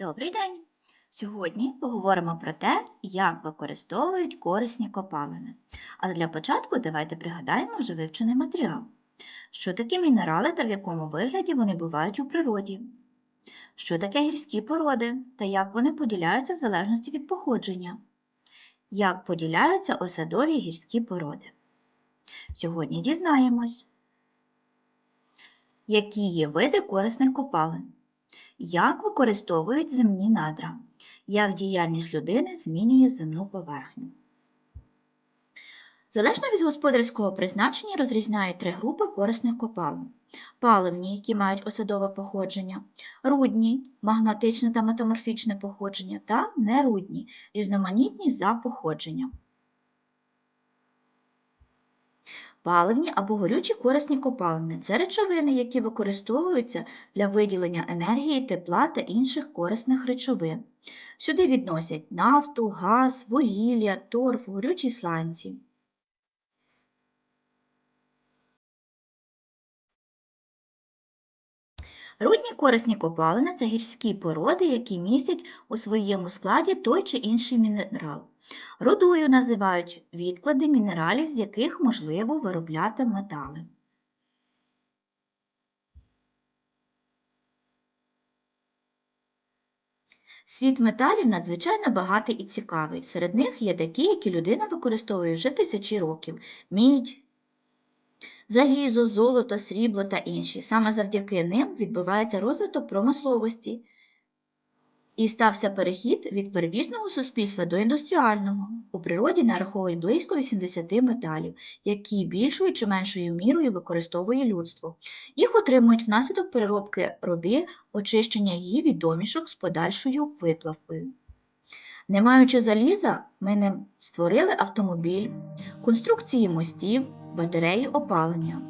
Добрий день! Сьогодні поговоримо про те, як використовують корисні копалини. А для початку давайте пригадаємо вже вивчений матеріал. Що таке мінерали та в якому вигляді вони бувають у природі? Що таке гірські породи та як вони поділяються в залежності від походження? Як поділяються осадові гірські породи? Сьогодні дізнаємось, які є види корисних копалин. Як використовують земні надра? Як діяльність людини змінює земну поверхню? Залежно від господарського призначення розрізняють три групи корисних копалин: паливні, які мають осадове походження, рудні, магматичне та метаморфічне походження, та нерудні, різноманітні за походженням. Паливні або горючі корисні копалини це речовини, які використовуються для виділення енергії, тепла та інших корисних речовин. Сюди відносять нафту, газ, вугілля, торф, горючі сланці. Рудні корисні копалини це гірські породи, які містять у своєму складі той чи інший мінерал. Рудою називають відклади мінералів, з яких можливо виробляти метали. Світ металів надзвичайно багатий і цікавий. Серед них є такі, які людина використовує вже тисячі років: мідь, залізо, золото, срібло та інші. Саме завдяки ним відбувається розвиток промисловості і стався перехід від первісного суспільства до індустріального. У природі нараховують близько 80 металів, які більшою чи меншою мірою використовує людство. Їх отримують внаслідок переробки руди, очищення її від домішок з подальшою виплавкою. Не маючи заліза, ми не створили автомобіль, конструкції мостів, батареї опалення.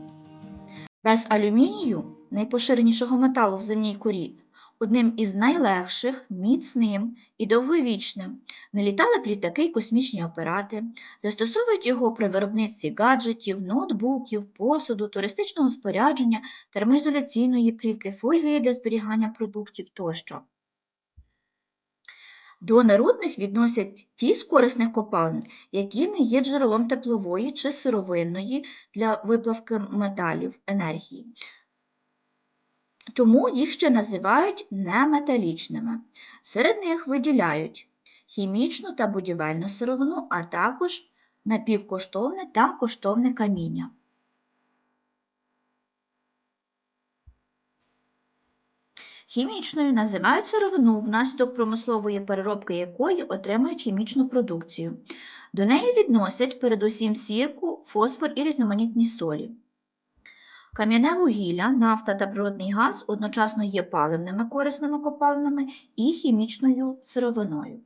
Без алюмінію, найпоширенішого металу в земній корі, одним із найлегших, міцним і довговічним, не літали б літаки й космічні апарати, застосовують його при виробництві гаджетів, ноутбуків, посуду, туристичного спорядження, термоізоляційної плівки, фольги для зберігання продуктів тощо. До нерудних відносять ті з корисних копалин, які не є джерелом теплової чи сировинної для виплавки металів енергії. Тому їх ще називають неметалічними. Серед них виділяють хімічну та будівельну сировину, а також напівкоштовне та коштовне каміння. Хімічною називають сировину, внаслідок промислової переробки якої отримують хімічну продукцію. До неї відносять передусім сірку, фосфор і різноманітні солі. Кам'яне вугілля, нафта та природний газ одночасно є паливними корисними копалинами і хімічною сировиною.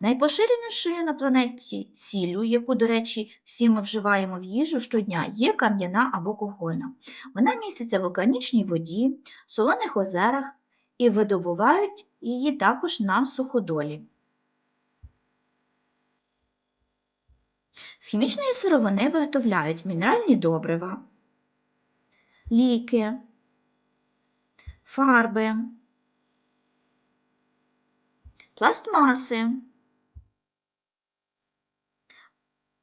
Найпоширенішою на планеті сіллю, яку, до речі, всі ми вживаємо в їжу щодня, є кам'яна або кохольна. Вона міститься в океанічній воді, солоних озерах і видобувають її також на суходолі. З хімічної сировини виготовляють мінеральні добрива, ліки, фарби, пластмаси,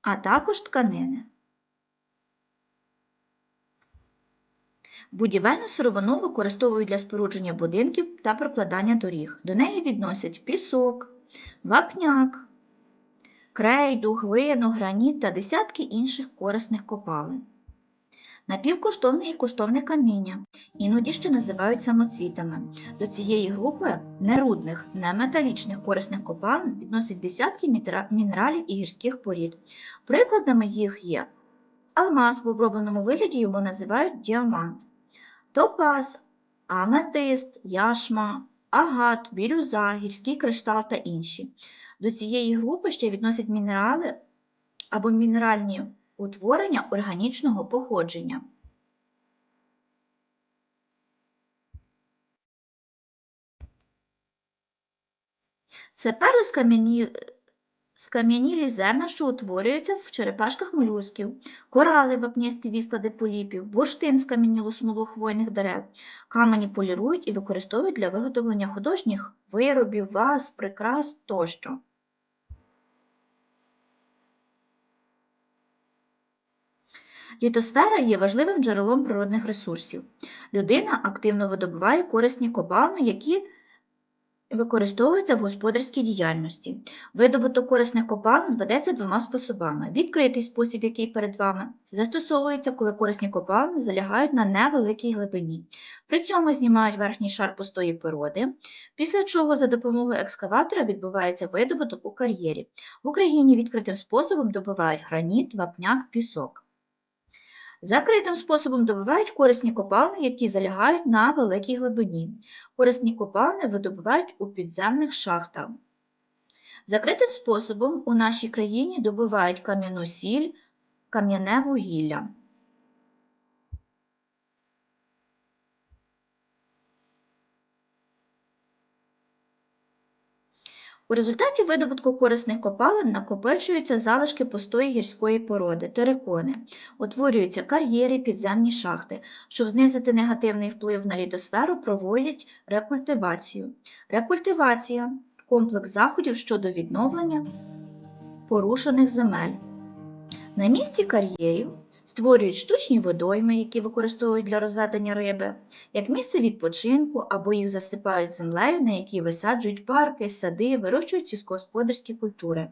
а також тканини. Будівельну сировину використовують для спорудження будинків та прокладання доріг. До неї відносять пісок, вапняк, крейду, глину, граніт та десятки інших корисних копалин. Напівкоштовне і коштовне каміння, іноді ще називають самоцвітами. До цієї групи нерудних, неметалічних корисних копалин відносять десятки мінералів і гірських порід. Прикладами їх є алмаз в обробленому вигляді його називають діамант, топаз, аметист, яшма, агат, бірюза, гірський криштал та інші. До цієї групи ще відносять мінерали або мінеральні утворення органічного походження. Це перли з кам'яні скам'янілі зерна, що утворюються в черепашках молюсків, корали вапністі відклади поліпів, бурштин скам'янілу смолу хвойних дерев. Камені полірують і використовують для виготовлення художніх виробів, ваз, прикрас тощо. Літосфера є важливим джерелом природних ресурсів. Людина активно видобуває корисні копалини, які використовуються в господарській діяльності. Видобуток корисних копалин ведеться двома способами. Відкритий спосіб, який перед вами, застосовується, коли корисні копалини залягають на невеликій глибині. При цьому знімають верхній шар пустої породи, після чого за допомогою екскаватора відбувається видобуток у кар'єрі. В Україні відкритим способом добувають граніт, вапняк, пісок. Закритим способом добувають корисні копалини, які залягають на великій глибині. Корисні копалини видобувають у підземних шахтах. Закритим способом у нашій країні добувають кам'яну сіль, кам'яне вугілля. У результаті видобутку корисних копалин накопичуються залишки пустої гірської породи, терикони, утворюються кар'єри, підземні шахти. Щоб знизити негативний вплив на літосферу, проводять рекультивацію. Рекультивація комплекс заходів щодо відновлення порушених земель. На місці кар'єрів створюють штучні водойми, які використовують для розведення риби, як місце відпочинку або їх засипають землею, на якій висаджують парки, сади, вирощують сільськогосподарські культури.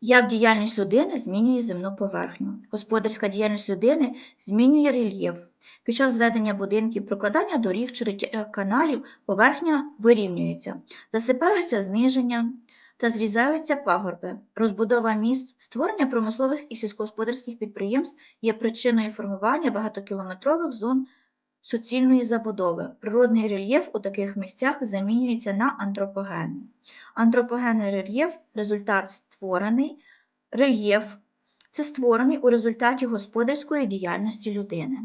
Як діяльність людини змінює земну поверхню? Господарська діяльність людини змінює рельєф. Під час зведення будинків, прокладання доріг чи каналів поверхня вирівнюється, засипаються зниження та зрізаються пагорби. Розбудова міст, створення промислових і сільськогосподарських підприємств є причиною формування багатокілометрових зон суцільної забудови. Природний рельєф у таких місцях замінюється на антропогенний. Антропогенний рельєф результат створений рельєф це створений у результаті господарської діяльності людини.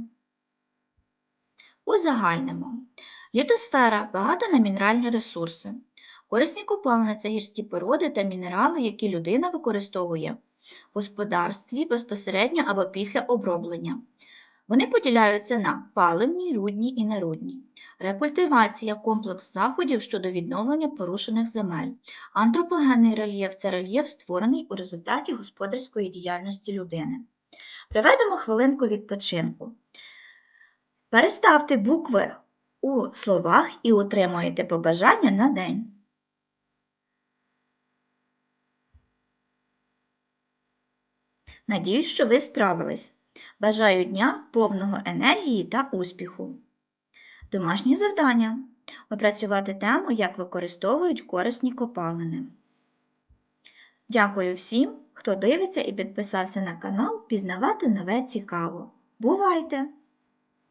Узагальнимо. Літосфера багата на мінеральні ресурси. Корисні копалини це гірські породи та мінерали, які людина використовує в господарстві безпосередньо або після оброблення. Вони поділяються на паливні, рудні і нерудні. Рекультивація комплекс заходів щодо відновлення порушених земель. Антропогенний рельєф це рельєф, створений у результаті господарської діяльності людини. Приведемо хвилинку відпочинку. Переставте букви у словах і отримуєте побажання на день. Надіюсь, що ви справились. Бажаю дня повного енергії та успіху. Домашнє завдання. Опрацювати тему, як використовують корисні копалини. Дякую всім, хто дивиться і підписався на канал Пізнавати нове цікаво. Бувайте!